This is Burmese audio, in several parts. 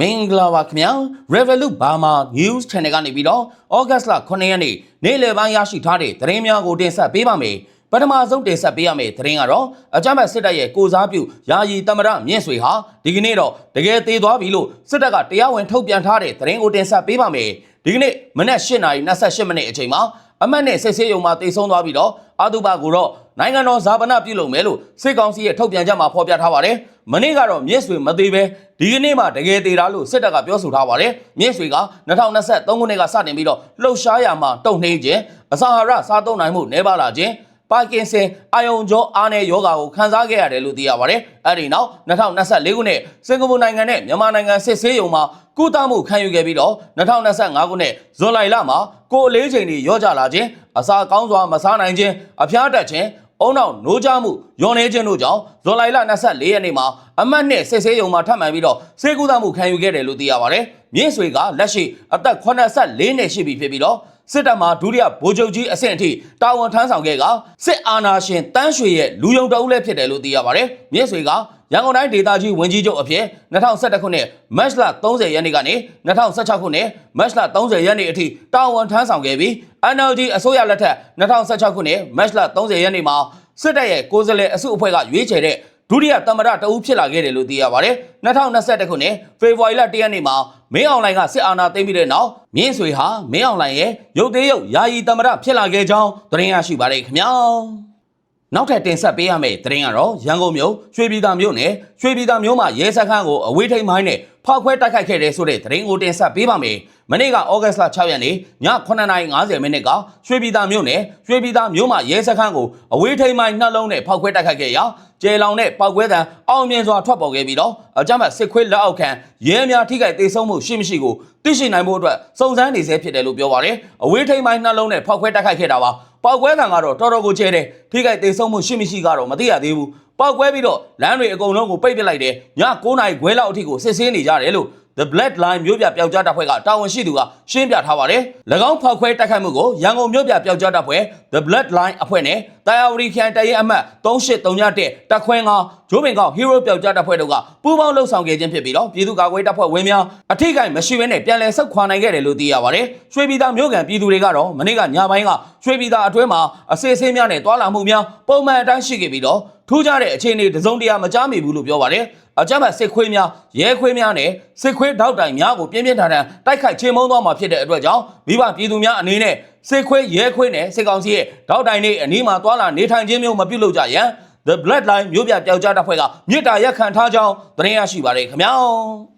မင်္ဂလာပါခင်ဗျာ Revolut Burma News Channel ကနေပြီးတော့ဩဂတ်စ်လ9ရက်နေ့နေ့လယ်ပိုင်းရရှိထားတဲ့သတင်းများကိုတင်ဆက်ပေးပါမယ်ပထမဆုံးတင်ဆက်ပေးရမယ့်သတင်းကတော့အကြမ်းဖက်စစ်တပ်ရဲ့ကိုစားပြုယာယီတမရမြင့်ဆွေဟာဒီကနေ့တော့တကယ်သေးသွားပြီလို့စစ်တပ်ကတရားဝင်ထုတ်ပြန်ထားတဲ့သတင်းကိုတင်ဆက်ပေးပါမယ်ဒီကနေ့မနက်8:28မိနစ်အချိန်မှာ အမတ်နဲ့စစ်ဆေးရုံမှာတိတ်ဆုံးသွားပြီးတော့အာတုဘကိုတော့နိုင်ငံတော်ဇာပနာပြုလုပ်မယ်လို့စစ်ကောင်စီရဲ့ထုတ်ပြန်ချက်မှာဖော်ပြထားပါတယ်။မနေ့ကတော့မြင့်ဆွေမသေးပဲဒီကနေ့မှတကယ်သေးတာလို့စစ်တပ်ကပြောဆိုထားပါတယ်။မြင့်ဆွေက2023ခုနှစ်ကစတင်ပြီးတော့လှုပ်ရှားရမှာတုံ့နှင်းခြင်းအစာဟာရစားသုံးနိုင်မှုနှဲပါလာခြင်း ပါကင်ဆန်အာယုံကြောအားနဲ့ယောဂါကိုခံစားခဲ့ရတယ်လို့သိရပါတယ်။အဲဒီနောက်2024ခုနှစ်စင်ကာပူနိုင်ငံနဲ့မြန်မာနိုင်ငံစစ်ဆေးရုံမှာကုသမှုခံယူခဲ့ပြီးတော့2025ခုနှစ်ဇွန်လလမှာကိုယ်အလေးချိန်တွေရော့ကျလာခြင်းအစာကောင်းစွာမစားနိုင်ခြင်းအဖျားတက်ခြင်းအုံနောက်နိုးကြမှုယွန်နေခြင်းတို့ကြောင့်ဇွန်လလ24ရက်နေ့မှာအမတ်နဲ့စစ်ဆေးရုံမှာထပ်မံပြီးတော့စေကူသမှုခံယူခဲ့တယ်လို့သိရပါတယ်။မြင့်ဆွေကလက်ရှိအသက်84နှစ်ရှိပြီဖြစ်ပြီးတော့ စစ်တပ်မှဒုတိယဗိုလ်ချုပ်ကြီးအဆင့်အထိတာဝန်ထမ်းဆောင်ခဲ့ကစစ်အာဏာရှင်တန်းရွှေရဲ့လူယုံတအုပ်လည်းဖြစ်တယ်လို့သိရပါတယ်။မြင့်ဆွေကရန်ကုန်တိုင်းဒေသကြီးဝန်ကြီးချုပ်အဖြစ်2011ခုနှစ်မတ်လ30ရက်နေ့ကနေ2016ခုနှစ်မတ်လ30ရက်နေ့အထိတာဝန်ထမ်းဆောင်ခဲ့ပြီး NLD အစိုးရလက်ထက်2016ခုနှစ်မတ်လ30ရက်နေ့မှာစစ်တပ်ရဲ့ကိုယ်စားလှယ်အစုအဖွဲ့ကရွေးချယ်တဲ့ ဒုတိယသမ္မတတဦးဖြစ်လာခဲ့တယ်လို့သိရပါတယ်။2021ခုနှစ်ဖေဖော်ဝါရီလ1ရက်နေ့မှာမင်းအောင်လှိုင်ကစစ်အာဏာသိမ်းပြီးတဲ့နောက်မြင်းဆွေဟာမင်းအောင်လှိုင်ရဲ့ရုပ်သေးရုပ်ယာယီသမ္မတဖြစ်လာခဲ့ကြောင်းသတင်းရရှိပါတယ်ခင်ဗျာ။နောက်ထပ်တင်ဆက်ပေးရမယ့်သတင်းကတော့ရန်ကုန်မြို့ရွှေပြည်သာမြို့နယ်ရွှေပြည်သာမြို့မှာရဲစခန်းကိုအဝေးထိန်မိုင်းနဲ့ဖောက်ခွဲတိုက်ခိုက်ခဲ့တဲ့ဆိုတဲ့သတင်းကိုတင်ဆက်ပေးပါမယ်။ မနေ့ကဩဂတ်စ်လ6ရက်နေ့ည9:50မိနစ်ကရွှေပြည်သာမြို့နယ်ရွှေပြည်သာမြို့မှာရဲစခန်းကိုအဝေးထိန်မိုင်းနှလုံးနဲ့ဖောက်ခွဲတိုက်ခိုက်ခဲ့ရာကျေလောင်နဲ့ပောက်ကွဲတံအောင်မြင်စွာထွက်ပေါ်ခဲ့ပြီးတော့အကြမ်းဖက်စစ်ခွေးလက်အောက်ခံရဲများထိခိုက်ဒေဆုံးမှုရှိမရှိကိုသိရှိနိုင်ဖို့အတွက်စုံစမ်းနေဆဲဖြစ်တယ်လို့ပြောပါတယ်။အဝေးထိန်မိုင်းနှလုံးနဲ့ဖောက်ခွဲတိုက်ခိုက်ခဲ့တာပါ။ပောက်ကွဲတံကတော့တော်တော်ကိုကျဲတယ်။ထိခိုက်ဒေဆုံးမှုရှိမရှိကတော့မသိရသေးဘူး။ပောက်ကွဲပြီးတော့လမ်းတွေအကုန်လုံးကိုပိတ်ပစ်လိုက်တယ်။ည9:00နာရီခွဲလောက်အထိကိုစစ်ဆေးနေကြတယ်လို့ The Black Line မြို့ပြပျောက်ကြားတပ်ဖွဲ့ကတာဝန်ရှိသူကရှင်းပြထားပါတယ်။၎င်းဖောက်ခွဲတိုက်ခိုက်မှုကိုရန်ကုန်မြို့ပြပျောက်ကြားတပ်ဖွဲ့ The Black Line အဖွဲ့နဲ့တာယာဝတီခရိုင်တရင်အမှတ်3831တပ်ခွဲ9ဂျိုးပင်ကောင် Hero ပျောက်ကြားတပ်ဖွဲ့တို့ကပူးပေါင်းလှုပ်ဆောင်ခဲ့ခြင်းဖြစ်ပြီးတော့ပြည်သူ့ကာကွယ်တပ်ဖွဲ့ဝင်များအထိကိမရှိဘဲနဲ့ပြန်လည်ဆုတ်ခွာနိုင်ခဲ့တယ်လို့သိရပါတယ်။ရွှေပြည်သာမြို့ကန်ပြည်သူတွေကတော့မနေ့ကညပိုင်းကရွှေပြည်သာအတွင်းမှာအစေအဆေးများနဲ့တွာလာမှုများပုံမှန်အတိုင်းရှိခဲ့ပြီးတော့ထူးခြားတဲ့အခြေအနေတစ်စုံတရာမကြားမိဘူးလို့ပြောပါတယ်။အကြမ်းဖက်စစ်ခွေးများရဲခွေးများနဲ့စစ်ခွေးတောက်တိုင်များကိုပြင်းပြင်းထန်ထန်တိုက်ခိုက်ချေမှုန်းသွားမှာဖြစ်တဲ့အတွက်ကြောင့်မိဘပြည်သူများအနေနဲ့စစ်ခွေးရဲခွေးနဲ့စစ်ကောင်စီရဲ့တောက်တိုင်တွေအနီးမှာတွာလာနေထိုင်ခြင်းမျိုးမပြုလုပ်ကြရန် The Blood Line မြို့ပြပျောက်ကြားတပ်ဖွဲ့ကမြေတားရက်ခံထားကြောင်းသတင်းရရှိပါတယ်ခင်ဗျာ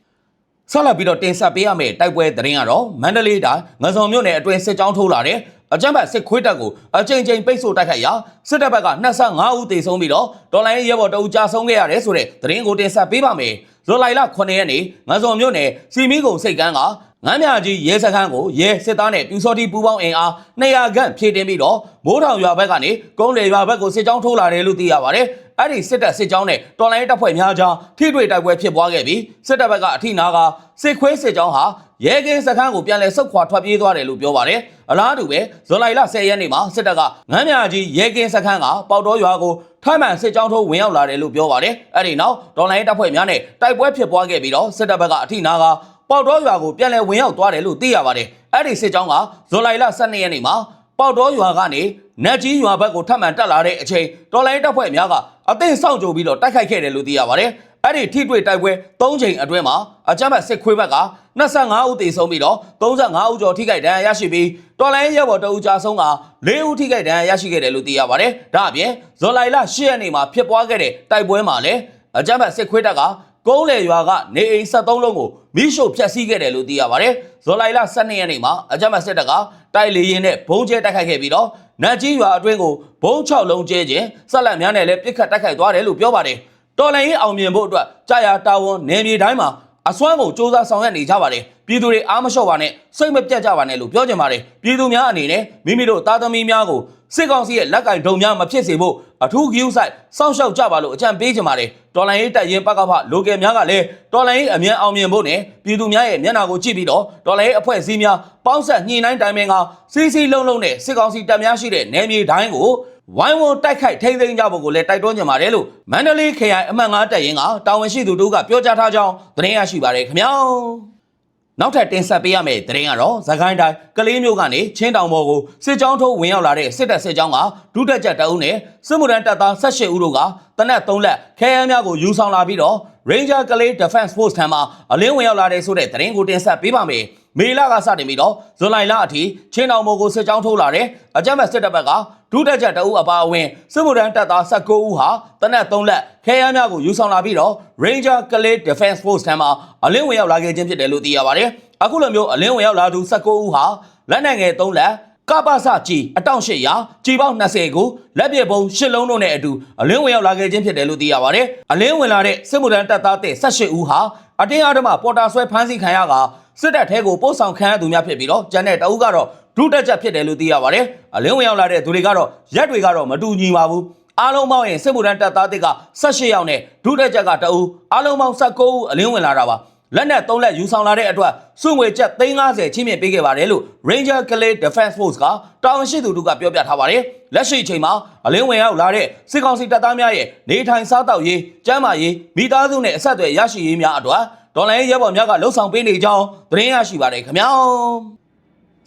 ။ဆက်လက်ပြီးတော့တင်ဆက်ပေးရမယ့်တိုက်ပွဲသတင်းကတော့မန္တလေးတိုင်းငစုံမြို့နယ်အတွင်းစစ်ကြောင်းထိုးလာတဲ့အကြမ်းဖက်စစ်ခွေးတပ်ကိုအကြိမ်ကြိမ်ပိတ်ဆို့တိုက်ခိုက်ရာစစ်တပ်ဘက်က25ဦးသေဆုံးပြီးတော့ဒေါ်လာရေးရဲဘော်တအူကြာဆုံးခဲ့ရတယ်ဆိုတဲ့သတင်းကိုတင်ဆက်ပေးပါမယ်။ဇူလိုင်လ9ရက်နေ့ငစုံမြို့နယ်စီမီကုံစိတ်ကန်းက ငမ်းမြကြီးရဲစခန်းကိုရဲစစ်သားနဲ့ပြူစောတိပူပေါင်းအင်အား200ခန့်ဖြည့်တင်းပြီးတော့မိုးထောင်ရွာဘက်ကနေကုန်းလေရွာဘက်ကိုစစ်ကြောင်းထိုးလာတယ်လို့သိရပါတယ်။အဲ့ဒီစစ်တပ်စစ်ကြောင်းနဲ့တော်လိုင်းတပ်ဖွဲ့များကြားထိတွေ့တိုက်ပွဲဖြစ်ပွားခဲ့ပြီးစစ်တပ်ဘက်ကအထိနာကစစ်ခွေးစစ်ကြောင်းဟာရဲကင်းစခန်းကိုပြန်လည်ဆုတ်ခွာထွက်ပြေးသွားတယ်လို့ပြောပါတယ်။အလားတူပဲဇူလိုင်လ10ရက်နေ့မှာစစ်တပ်ကငမ်းမြကြီးရဲကင်းစခန်းကပေါတော်ရွာကိုထမ်းမှန်စစ်ကြောင်းထိုးဝင်ရောက်လာတယ်လို့ပြောပါတယ်။အဲ့ဒီနောက်တော်လိုင်းတပ်ဖွဲ့များနဲ့တိုက်ပွဲဖြစ်ပွားခဲ့ပြီးတော့စစ်တပ်ဘက်ကအထိနာက ပေါတော်ရွာကိုပြန်လည်ဝင်ရောက်သွားတယ်လို့သိရပါတယ်။အဲ့ဒီစစ်ကြောင်းကဇူလိုင်လ12ရက်နေ့မှာပေါတော်ရွာကနေနတ်ကြီးရွာဘက်ကိုထပ်မံတက်လာတဲ့အချိန်တော်လိုင်းတပ်ဖွဲ့များကအသိစောင့်ကြိုပြီးတော့တိုက်ခိုက်ခဲ့တယ်လို့သိရပါတယ်။အဲ့ဒီထိတွေ့တိုက်ပွဲ၃ချိန်အတွင်းမှာအကြမ်းဖက်စစ်ခွေးဘက်က25ဦးသေဆုံးပြီးတော့35ဦးကျော်ထိခိုက်ဒဏ်ရာရရှိပြီးတော်လိုင်းရဲဘော်တအူကြာဆုံးက4ဦးထိခိုက်ဒဏ်ရာရရှိခဲ့တယ်လို့သိရပါတယ်။ဒါအပြင်ဇွန်လလ10ရက်နေ့မှာဖြစ်ပွားခဲ့တဲ့တိုက်ပွဲမှာလည်းအကြမ်းဖက်စစ်ခွေးတပ်က ကုန်းလေရွာကနေအိမ်73လုံးကိုမိရှို့ဖျက်ဆီးခဲ့တယ်လို့သိရပါတယ်။ဇွန်လလ12ရက်နေ့မှာအကြမ်းဖက်စစ်တပ်ကတိုက်လေရင်နဲ့ဘုံကျဲတိုက်ခိုက်ခဲ့ပြီးတော့နတ်ကြီးရွာအတွင်းကိုဘုံ6လုံးကျဲခြင်းဆက်လက်များနဲ့လည်းပစ်ခတ်တိုက်ခိုက်သွားတယ်လို့ပြောပါတယ်။တော်လိုင်းရင်အောင်မြင်ဖို့အတွက်ကြာယာတာဝန်နယ်မြေတိုင်းမှာအစွမ်းကိုစ조사ဆောင်ရွက်နေကြပါတယ်ပြည်သူတွေအားမလျှော့ပါနဲ့စိတ်မပြတ်ကြပါနဲ့လို့ပြောကြပါတယ်ပြည်သူများအနေနဲ့မိမိတို့သားသမီးများကို စစ်ကောင်စီရဲ့လက်ကင်ဒုံများမဖြစ်စေဖို့အထူးဂရုစိုက်စောင့်ရှောက်ကြပါလို့အကြံပေးကြပါတယ်တော်လိုင်းရေးတိုက်ရင်ပကဖလိုကယ်များကလည်းတော်လိုင်းရေးအမြန်အောင်မြင်ဖို့နဲ့ပြည်သူများရဲ့မျက်နှာကိုကြည့်ပြီးတော့တော်လိုင်းရေးအဖွဲ့အစည်းများပေါင်းဆက်ညှိနှိုင်းတိုင်ပင်ကစီစီလုံးလုံးနဲ့စစ်ကောင်စီတပ်များရှိတဲ့နယ်မြေတိုင်းကိုဝိုင်းဝန်းတိုက်ခိုက်ထိမ့်သိမ်းကြဖို့ကိုလည်းတိုက်တွန်းကြပါတယ်လို့မန္တလေးခရိုင်အမှတ်9တပ်ရင်းကတာဝန်ရှိသူတို့ကပြောကြားထားကြောင်းသတင်းရရှိပါတယ်ခင်ဗျာ နောက်ထပ်တင်ဆက်ပေးရမယ့်သတင်းကတော့သခိုင်းတိုင်းကလေးမျိုးကနေချင်းတောင်ပေါ်ကိုစစ်ကြောင်းထိုးဝင်ရောက်လာတဲ့စစ်တပ်စစ်ကြောင်းကဒုတက်ကြက်တအုပ်နဲ့စစ်မှုထမ်းတပ်သား18ဦးတို့ကတနက်3လက်ခဲယမ်းများကိုယူဆောင်လာပြီးတော့ Ranger ကလေး Defense Force ထံမှအလင်းဝင်ရောက်လာတဲ့ဆိုတဲ့သတင်းကိုတင်ဆက်ပေးပါမယ်။ မေလကစတင်ပြီးတော့ဇွန်လလအထိချင်းတောင်ပေါ်ကိုစစ်ကြောင်းထိုးလာတဲ့အကြမ်းဖက်စစ်တပ်ဘက်ကဒုတက်ကြက်တအုပ်အပါအဝင်စစ်မှုထမ်းတပ်သား19ဦးဟာတနက်3လက်ခဲယမ်းများကိုယူဆောင်လာပြီးတော့ Ranger ကလေး Defense Force ထံမှအလင်းဝင်ရောက်လာခဲ့ခြင်းဖြစ်တယ်လို့သိရပါတယ်။အခုလိုမျိုးအလင်းဝင်ရောက်လာသူ19ဦးဟာလက်နက်ငယ်3လက် ကပ္ပစကြီးအတောင့်800ကြီးပေါင်း20ကိုလက်ပြပုံရှစ်လုံးတို့နဲ့အတူအလင်းဝင်ရောက်လာခဲ့ခြင်းဖြစ်တယ်လို့သိရပါတယ်။အလင်းဝင်လာတဲ့စစ်မှုထမ်းတပ်သားတဲ့18ဦးဟာအတင်းအဓမ္မပေါ်တာဆွဲဖမ်းဆီးခံရကစစ်တပ်ထဲကိုပို့ဆောင်ခံရသူများဖြစ်ပြီးတော့ကျန်တဲ့တအုပ်ကတော့ဒုတက်ချက်ဖြစ်တယ်လို့သိရပါတယ်။အလင်းဝင်ရောက်လာတဲ့သူတွေကတော့ရက်တွေကတော့မတူညီပါဘူး။အားလုံးပေါင်းရင်စစ်မှုထမ်းတပ်သားတွေက18ယောက်နဲ့ဒုတက်ချက်ကတအုပ်အားလုံးပေါင်း19ဦးအလင်းဝင်လာတာပါ။ လက်နက်3လက်ယူဆောင်လာတဲ့အတွက်စွန့်ငွေချက်350ချင်းမြင့်ပေးခဲ့ပါတယ်လို့ Ranger Clay Defense Force ကတာဝန်ရှိသူတို့ကပြောပြထားပါတယ်။လက်ရှိအချိန်မှာအလင်းဝင်ရောက်လာတဲ့စစ်ကောင်စီတပ်သားများရဲ့နေထိုင်စားတောက်ရေး၊ကျန်းမာရေး၊မိသားစုနဲ့အဆက်အသွယ်ရရှိရေးများအတွက်ဒေါ်လာရေးရဲဘော်များကလှုံ့ဆော်ပေးနေကြောင်းသတင်းရရှိပါတယ်ခင်ဗျာ။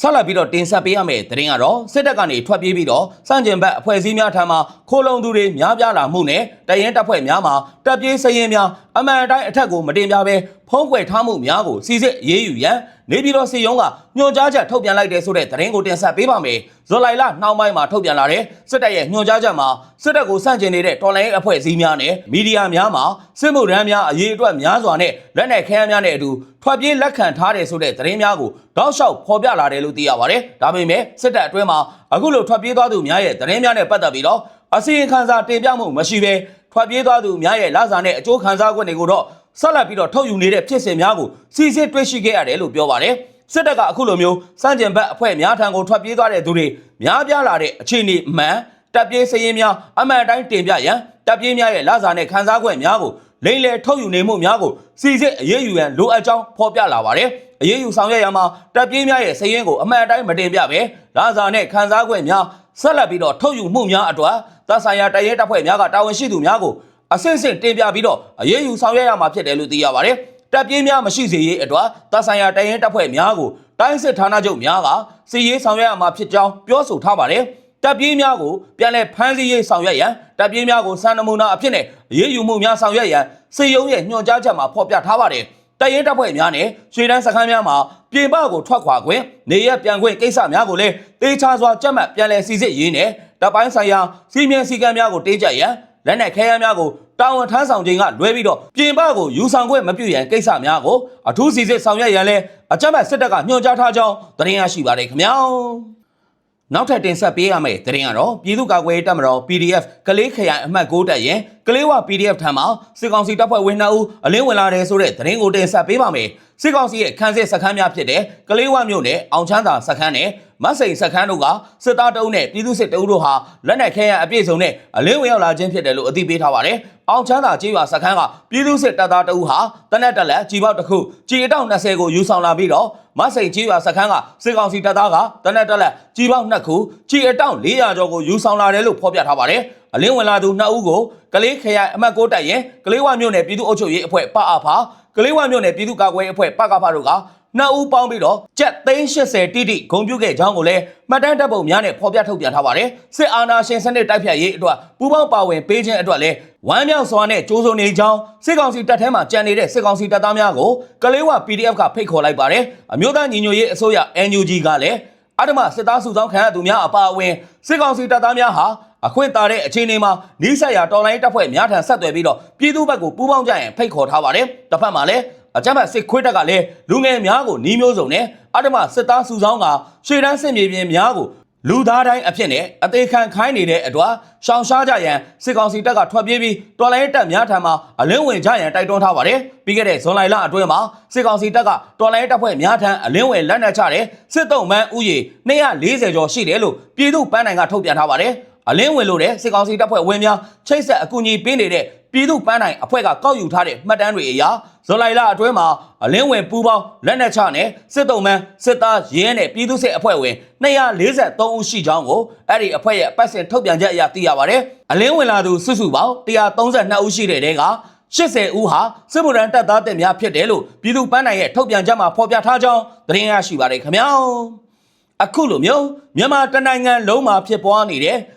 ဆက်လက်ပြီးတော့တင်ဆက်ပေးရမယ့်သတင်းကတော့စစ်တပ်ကနေထွက်ပြေးပြီးတော့စန့်ကျင်ဘက်အဖွဲ့အစည်းများထံမှခိုးလုံသူတွေများပြားလာမှုနဲ့တရင်တပ်ဖွဲ့များမှာတပ်ပြေးစရင်များအမှန်အတိုင်းအထက်ကိုမတင်ပြဘဲဖုံးကွယ်ထားမှုများကိုစီစစ်ရေးယူရန်နေပြည်တော်စီယုံကညွှန်ကြားချက်ထုတ်ပြန်လိုက်တဲ့ဆိုတဲ့သတင်းကိုတင်ဆက်ပေးပါမယ်။ဇွန်လလနှောင်းပိုင်းမှာထုတ်ပြန်လာတဲ့စစ်တပ်ရဲ့ညွှန်ကြားချက်မှာစစ်တပ်ကိုစန့်ကျင်နေတဲ့တော်လိုင်းအဖွဲ့အစည်းများနဲ့မီဒီယာများမှာစစ်မှုထမ်းများအရေးအတွက်များစွာနဲ့လက်နက်ခဲယမ်းများနဲ့အတူထွက်ပြေးလက်ခံထားတယ်ဆိုတဲ့သတင်းများကိုတောက်လျှောက်ဖော်ပြလာတယ်လို့သိရပါတယ်။ဒါပေမဲ့စစ်တပ်အတွင်းမှာအခုလိုထွက်ပြေးသွားသူများရဲ့သတင်းများနဲ့ပတ်သက်ပြီးတော့အစီရင်ခံစာတင်ပြမှုမရှိဘဲထွက်ပြေးသွားသူများရဲ့လစာနဲ့အကျိုးခံစား권တွေကိုတော့ ဆက်လက်ပြီးတော့ထုတ်ယူနေတဲ့ဖြစ်စဉ်များကိုစီစစ်တွေ့ရှိခဲ့ရတယ်လို့ပြောပါတယ်။စစ်တပ်ကအခုလိုမျိုးစန့်ကျင်ဘက်အဖွဲ့များထံကိုထွက်ပြေးသွားတဲ့သူတွေများပြားလာတဲ့အခြေအနေအမှန်တပ်ပြေးစရင်များအမှန်တိုင်းတင်ပြရန်တပ်ပြေးများရဲ့လစာနဲ့ခံစား권များကိုလိမ့်လေထုတ်ယူနေမှုများကိုစီစစ်အရေးယူရန်လိုအပ်ကြောင်းဖော်ပြလာပါတယ်။အရေးယူဆောင်ရွက်ရမှာတပ်ပြေးများရဲ့စရင်ကိုအမှန်တိုင်းမတင်ပြပဲလစာနဲ့ခံစား권များဆက်လက်ပြီးတော့ထုတ်ယူမှုများအတွက်သက်ဆိုင်ရာတရဲတပ်ဖွဲ့များကတာဝန်ရှိသူများကို အဆင့်ဆင့်တင်ပြပြီးတော့အရေးယူဆောင်ရွက်ရမှာဖြစ်တယ်လို့သိရပါတယ်။တပ်ပြင်းများမရှိစေရေးအတွက်သက်ဆိုင်ရာတရင်တပ်ဖွဲ့များကိုတိုင်းစစ်ဌာနချုပ်များကစီရေးဆောင်ရွက်ရမှာဖြစ်ကြောင်းပြောဆိုထားပါတယ်။တပ်ပြင်းများကိုပြန်လည်ဖမ်းဆီးရေးဆောင်ရွက်ရန်တပ်ပြင်းများကိုစံနမူနာအဖြစ်နဲ့အရေးယူမှုများဆောင်ရွက်ရန်စေယုံရဲ့ညွှန်ကြားချက်မှာဖော်ပြထားပါတယ်။တရင်တပ်ဖွဲ့များနဲ့ရွှေတန်းစခန်းများမှာပြင်ပကိုထွက်ခွာခွင့်နေရပြန်ခွင့်ကိစ္စများကိုလည်းတေချာစွာကြက်မှတ်ပြန်လည်စီစစ်ရေးနဲ့တပ်ပိုင်းဆိုင်ရာစီမံစည်းကမ်းများကိုတင်းကျပ်ရန်လက်နက်ခဲယမ်းများကို တာဝန်ထမ်းဆောင်ခြင်းကလွဲပြီးတော့ပြင်ပကိုယူဆောင်ခွင့်မပြုရန်ကိစ္စများကိုအထူးစီစစ်ဆောင်ရွက်ရန်လဲအကြမ်းဖက်စစ်တပ်ကညွှန်ကြားထားကြောင်းသတင်းရရှိပါတယ်ခင်ဗျာနောက်ထပ်တင်ဆက်ပေးရမယ့်သတင်းကတော့ပြည်သူ့ကာကွယ်ရေးတပ်မတော် PDF ကလေးခရိုင်အမှတ်6တပ်ရင် ကလေးဝ PDF ထံမှစစ်ကောင်စီတပ်ဖွဲ့ဝင်2ဦးအလင်းဝင်လာတယ်ဆိုတဲ့သတင်းကိုတင်ဆက်ပေးပါမယ်စစ်ကောင်စီရဲ့ခန်းစစ်စခန်းများဖြစ်တဲ့ကလေးဝမြို့နယ်အောင်ချမ်းသာစခန်းနဲ့မတ်စိန်စခန်းတို့ကစစ်သားတအုပ်နဲ့ပြည်သူစစ်တအုပ်တို့ဟာလက်နက်ခဲယမ်းအပြည့်စုံနဲ့အလင်းဝင်ရောက်လာခြင်းဖြစ်တယ်လို့အသိပေးထားပါတယ်။အောင်ချမ်းသာကြေးရွာစခန်းကပြည်သူစစ်တပ်သားတအုပ်ဟာတနက်တက်လက်ကြီးပေါက်တစ်ခုကြီးအတောက်20ကိုယူဆောင်လာပြီးတော့မတ်စိန်ကြေးရွာစခန်းကစစ်ကောင်စီတပ်သားကတနက်တက်လက်ကြီးပေါက်2ခုကြီးအတောက်400ကျော်ကိုယူဆောင်လာတယ်လို့ဖော်ပြထားပါတယ်။ အလင်းဝင်လာသူ2ဦးကိုကလေးခရိုင်အမှတ်6တပ်ရင်ကလေးဝမြို့နယ်ပြည်သူ့အုပ်ချုပ်ရေးအဖွဲ့ပအဖာကလေးဝမြို့နယ်ပြည်သူ့ကာကွယ်ရေးအဖွဲ့ပကဖတို့ကနှစ်ဦးပေါင်းပြီးတော့ကြက်380တိတိဂုံပြုတ်ခဲ့ကြောင်းကိုလည်းမှတ်တမ်းတပ်ပုံများနဲ့ဖော်ပြထုတ်ပြန်ထားပါတယ်စစ်အာဏာရှင်စနစ်တိုက်ဖြတ်ရေးအတွက်ပူးပေါင်းပါဝင်ပေးခြင်းအတွက်လည်းဝမ်းမြောက်စွာနဲ့ကြိုးစုံနေကြောင်းစစ်ကောင်စီတပ်ထဲမှာကြံနေတဲ့စစ်ကောင်စီတပ်သားများကိုကလေးဝ PDF ကဖိတ်ခေါ်လိုက်ပါတယ်အမျိုးသားညီညွတ်ရေးအစိုးရ NUG ကလည်းအဓမ္မစစ်သားစုဆောင်းခံရသူများအပါအဝင်စစ်ကောင်စီတပ်သားများဟာ အခွင့်တာတဲ့အခြေအနေမှာနီးစပ်ရာတော်လိုင်းတပ်ဖွဲ့များထံဆက်သွယ်ပြီးတော့ပြည်သူ့ဘက်ကိုပူးပေါင်းကြရင်ဖိတ်ခေါ်ထားပါတယ်တစ်ဖက်မှာလည်းအကြမ်းဖက်စစ်ခွေးတပ်ကလည်းလူငယ်များကိုနှီးမျိုးစုံနဲ့အဓမ္မစစ်သားစုဆောင်းကရှေ့တန်းစစ်မြေပြင်များကိုလူသားတိုင်းအဖြစ်နဲ့အသေးခံခိုင်းနေတဲ့အတွက်ရှောင်ရှားကြရန်စစ်ကောင်စီတပ်ကထွက်ပြေးပြီးတော်လိုင်းတပ်များထံမှအလင်းဝင်ကြရန်တိုက်တွန်းထားပါတယ်ပြီးခဲ့တဲ့ဇွန်လလအတွင်းမှာစစ်ကောင်စီတပ်ကတော်လိုင်းတပ်ဖွဲ့များထံအလင်းဝင်လက်နက်ချတဲ့စစ်တုံးမှန်းဥယေ240ကျော်ရှိတယ်လို့ပြည်သူ့ပန်းနိုင်ကထုတ်ပြန်ထားပါတယ် အလင်းဝင်လို့တဲ့စစ်ကောင်စီတပ်ဖွဲ့ဝင်များချိတ်ဆက်အကူအညီပေးနေတဲ့ပြည်သူ့ပန်းနိုင်အဖွဲ့ကကောက်ယူထားတဲ့မှတ်တမ်းတွေအရဇူလိုင်လအတွင်းမှာအလင်းဝင်ပူပေါင်းလက်နက်ချနဲ့စစ်တုံးမန်းစစ်သားရဲနဲ့ပြည်သူ့စစ်အဖွဲ့ဝင်243ဦးရှိကြောင်းကိုအဲ့ဒီအဖွဲ့ရဲ့အပတ်စဉ်ထုတ်ပြန်ချက်အရသိရပါတယ်အလင်းဝင်လာသူစုစုပေါင်း132ဦးရှိတဲ့တဲက80ဦးဟာစစ်ဗိုလ်တန်းတပ်သားတင်များဖြစ်တယ်လို့ပြည်သူ့ပန်းနိုင်ရဲ့ထုတ်ပြန်ချက်မှာဖော်ပြထားကြောင်းသတင်းရရှိပါတယ်ခင်ဗျာအခုလိုမျိုးမြန်မာတနိုင်ငံလုံးမှာဖြစ်ပွားနေတဲ့